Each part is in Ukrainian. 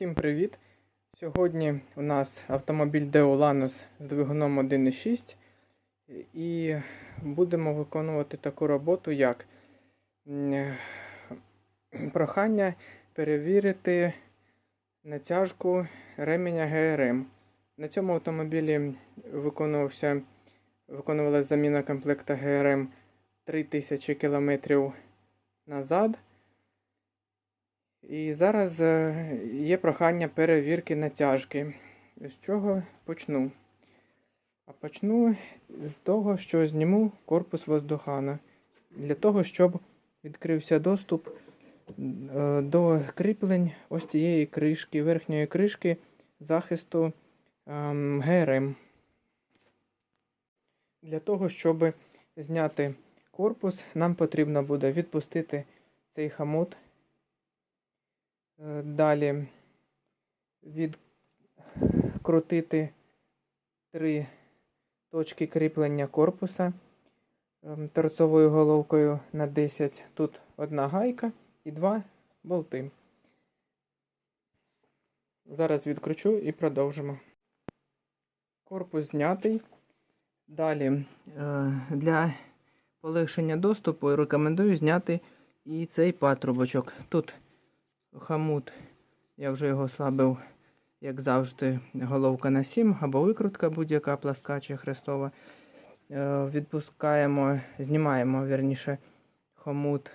Всім привіт! Сьогодні у нас автомобіль Deo Lanus з двигуном 1.6 і будемо виконувати таку роботу, як прохання перевірити натяжку ременя ГРМ. На цьому автомобілі виконувався, виконувалася заміна комплекта ГРМ 3000 км назад. І зараз е, є прохання перевірки натяжки. З чого почну? А почну з того, що зніму корпус воздухана. Для того, щоб відкрився доступ е, до кріплень ось цієї кришки, верхньої кришки захисту ем, ГРМ. Для того, щоб зняти корпус, нам потрібно буде відпустити цей хамут. Е, Далі відкрутити три точки кріплення корпуса ем, торцовою головкою на 10. Тут одна гайка і два болти. Зараз відкручу і продовжимо. Корпус знятий. Далі е, для полегшення доступу рекомендую зняти і цей патрубочок. Тут Хамут, я вже його слабив, як завжди, головка на 7 або викрутка будь-яка пласка чи хрестова. Е, Відпускаємо, знімаємо верніше хомут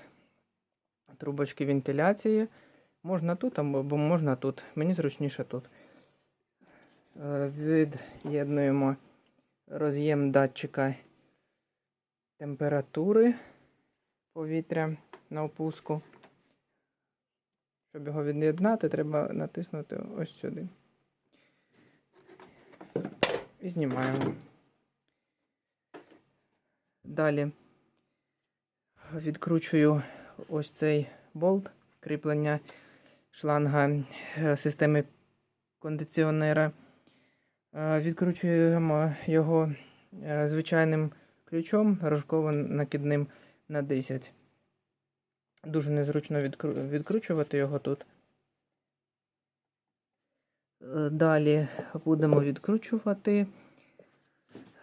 трубочки вентиляції. Можна тут або можна тут. Мені зручніше тут. Е, Від'єднуємо роз'єм датчика температури повітря на опуску. Щоб його від'єднати, треба натиснути ось сюди. І знімаємо. Далі відкручую ось цей болт кріплення шланга е, системи кондиціонера. Е, Відкручуємо його е, звичайним ключом, рожковим накидним на 10. Дуже незручно відкру... відкручувати його тут. Е, Далі будемо відкручувати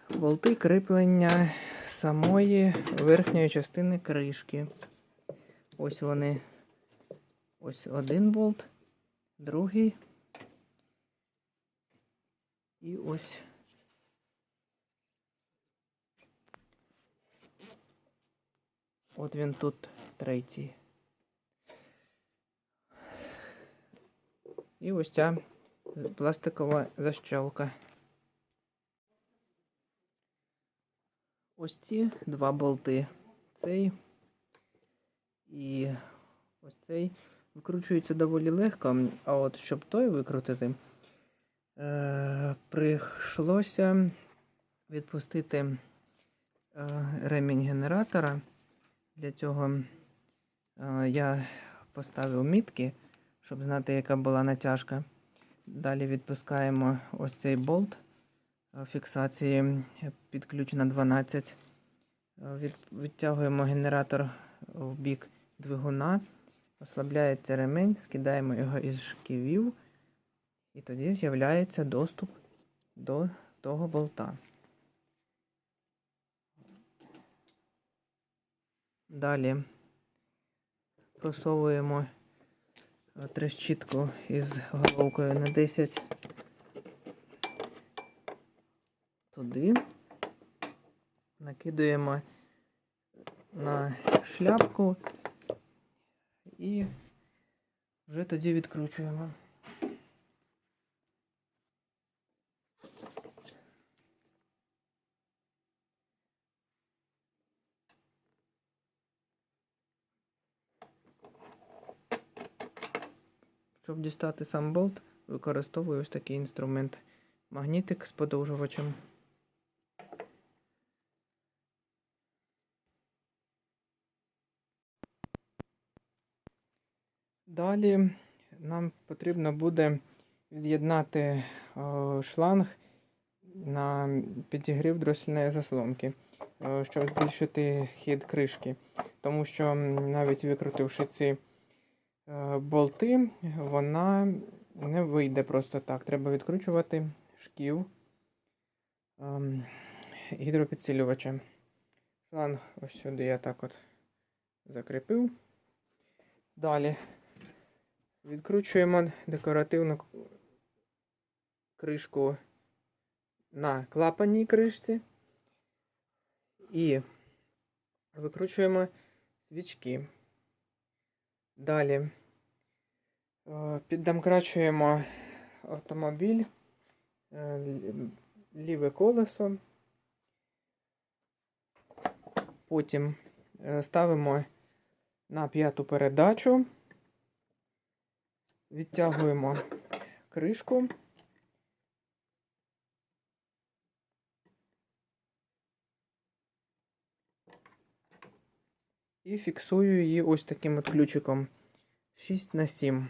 болти кріплення самої верхньої частини кришки. Ось вони. Ось один болт, другий. І ось. От він тут третій. І ось ця пластикова защелка. Ось ці два болти. Цей і ось цей викручується доволі легко, а от щоб той викрутити, е, прийшлося відпустити е, ремінь генератора. Для цього е, я поставив мітки, щоб знати, яка була натяжка. Далі відпускаємо ось цей болт е, фіксації під ключ на 12. Е, відтягуємо генератор в бік двигуна, ослабляється ремень, скидаємо його із шківів, і тоді з'являється доступ до того болта. Далі просовуємо е, трещітку із головкою на 10 туди, накидуємо на шляпку і вже тоді відкручуємо. Дістати сам болт, використовую ось такий інструмент. Магнітик з подовжувачем. Далі нам потрібно буде від'єднати шланг на підігрів дросільної заслонки, щоб збільшити хід кришки. Тому що навіть викрутивши ці е, болти, вона не вийде просто так. Треба відкручувати шків ем, гідропідсилювача. Шланг ось сюди я так от закріпив. Далі відкручуємо декоративну кришку на клапанній кришці і викручуємо свічки. Далі е, піддамкрачуємо автомобіль, е, ліве колесо. Потім е, ставимо на п'яту передачу, відтягуємо кришку. І фіксую її ось таким от ключиком 6 на 7.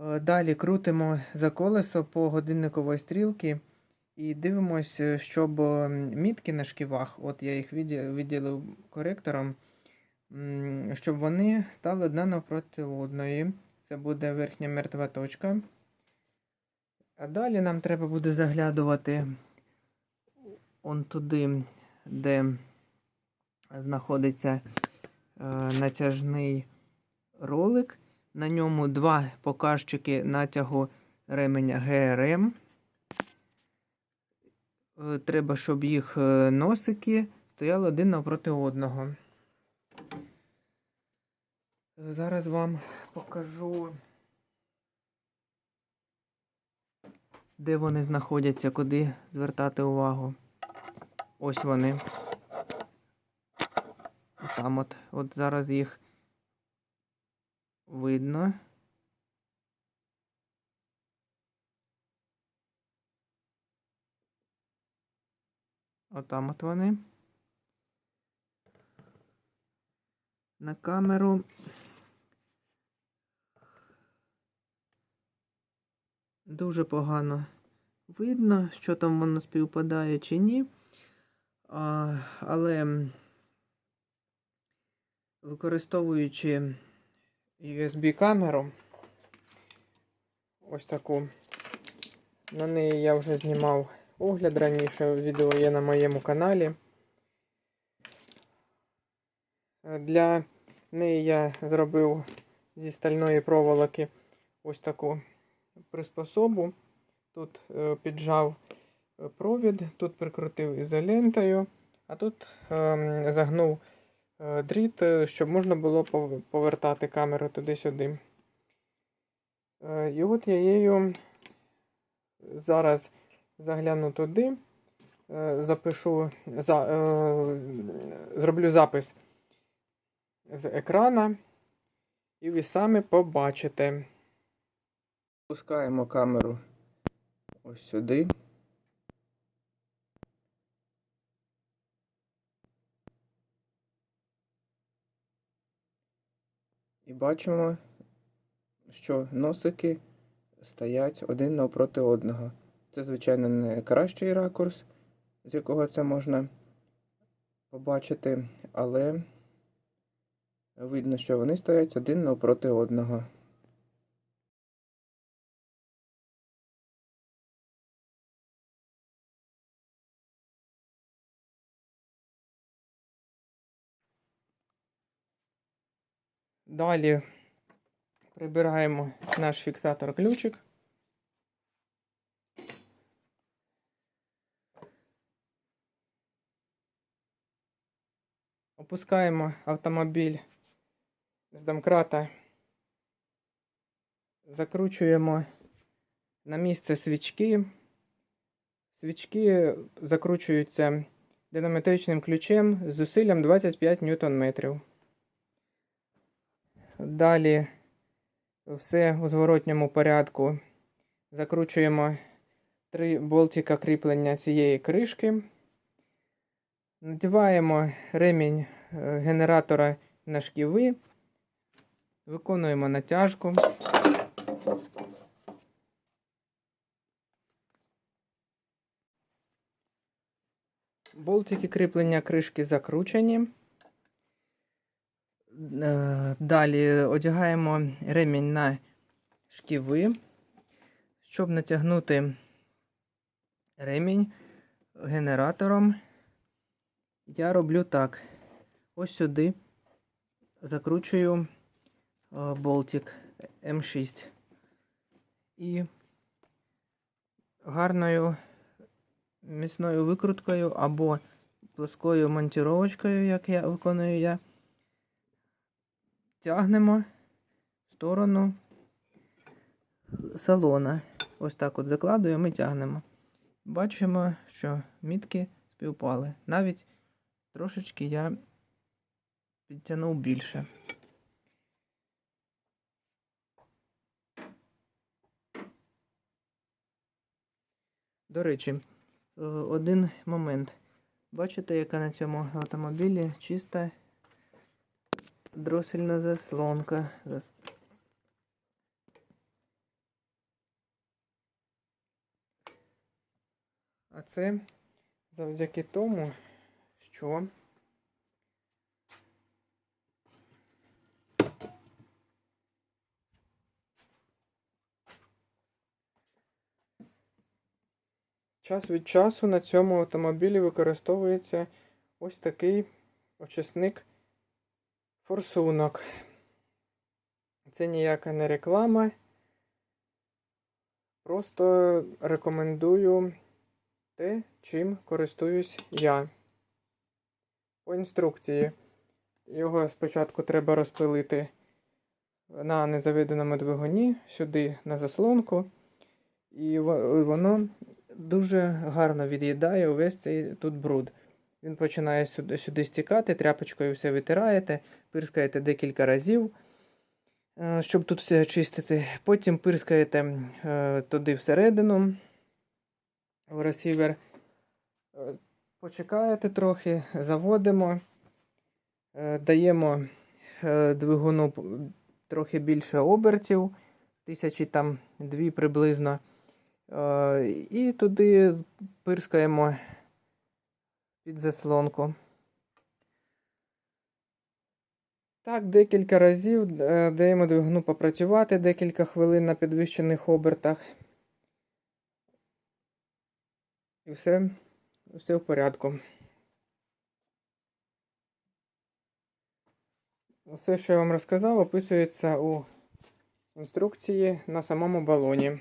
Е, Далі крутимо за колесо по годинникової стрілки і дивимося, щоб е, мітки на шківах, от я їх відділ- відділив коректором, щоб вони стали одна навпроти одної. Це буде верхня мертва точка. А далі нам треба буде заглядувати он туди, де знаходиться е, натяжний ролик. На ньому два показчики натягу ременя ГРМ. Е, Треба, щоб їх е, носики стояли один навпроти одного. Зараз вам покажу, де вони знаходяться, куди звертати увагу. Ось вони. Там от, от зараз їх видно. Отам от вони. На камеру. Дуже погано видно, що там воно співпадає чи ні. А, але використовуючи USB-камеру, ось таку, на неї я вже знімав огляд раніше, відео є на моєму каналі. Для неї я зробив зі стальної проволоки ось таку приспособу. Тут е, піджав провід, тут прикрутив ізолентою, а тут е, загнув е, дріт, е, щоб можна було повертати камеру туди-сюди. Е, і от я її зараз загляну туди, запишу, за, е, зроблю запис з екрана, і ви самі побачите. Пускаємо камеру ось сюди. Бачимо, що носики стоять один навпроти одного. Це, звичайно, не кращий ракурс, з якого це можна побачити, але видно, що вони стоять один навпроти одного. Далі прибираємо наш фіксатор ключик. Опускаємо автомобіль з домкрата, закручуємо на місце свічки. Свічки закручуються динаметричним ключем з зусиллям 25 Нм. Далі все у зворотньому порядку. Закручуємо три болтика кріплення цієї кришки. Надіваємо ремінь е, генератора на шківи. Виконуємо натяжку. Болтики кріплення кришки закручені. Е, Далі одягаємо ремінь на шківи. Щоб натягнути ремінь генератором, я роблю так. Ось сюди закручую е, болтик М6. І гарною міцною викруткою або плоскою монтіровочкою, як я виконую я, тягнемо в сторону салона. Ось так от закладуємо і тягнемо. Бачимо, що мітки співпали. Навіть трошечки я підтягнув більше. До речі, е, один момент. Бачите, яка на цьому автомобілі чиста дросельна заслонка. Зас- А це завдяки тому, що час від часу на цьому автомобілі використовується ось такий очисник форсунок. Це ніяка не реклама. Просто рекомендую те, чим користуюсь я. По інструкції. Його спочатку треба розпилити на незаведеному двигуні, сюди на заслонку. І воно дуже гарно від'їдає увесь цей тут бруд. Він починає сюди, сюди стікати, тряпочкою все витираєте, пирскаєте декілька разів, е, щоб тут все очистити. Потім пирскаєте е, туди всередину в ресівер. Е, Почекаєте трохи, заводимо, даємо двигуну трохи більше обертів, тисячі там дві приблизно. І туди пирскаємо під заслонку. Так, декілька разів е, даємо двигуну попрацювати декілька хвилин на підвищених обертах. І все, все в порядку. Все, що я вам розказав, описується у інструкції на самому балоні.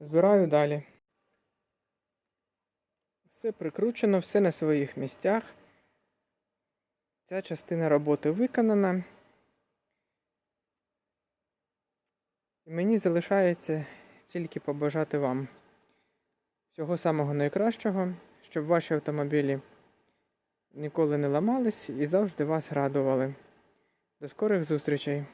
Збираю далі. Все прикручено, все на своїх місцях. Ця частина роботи виконана. І мені залишається тільки побажати вам всього самого найкращого, щоб ваші автомобілі ніколи не ламались і завжди вас радували. До скорих зустрічей!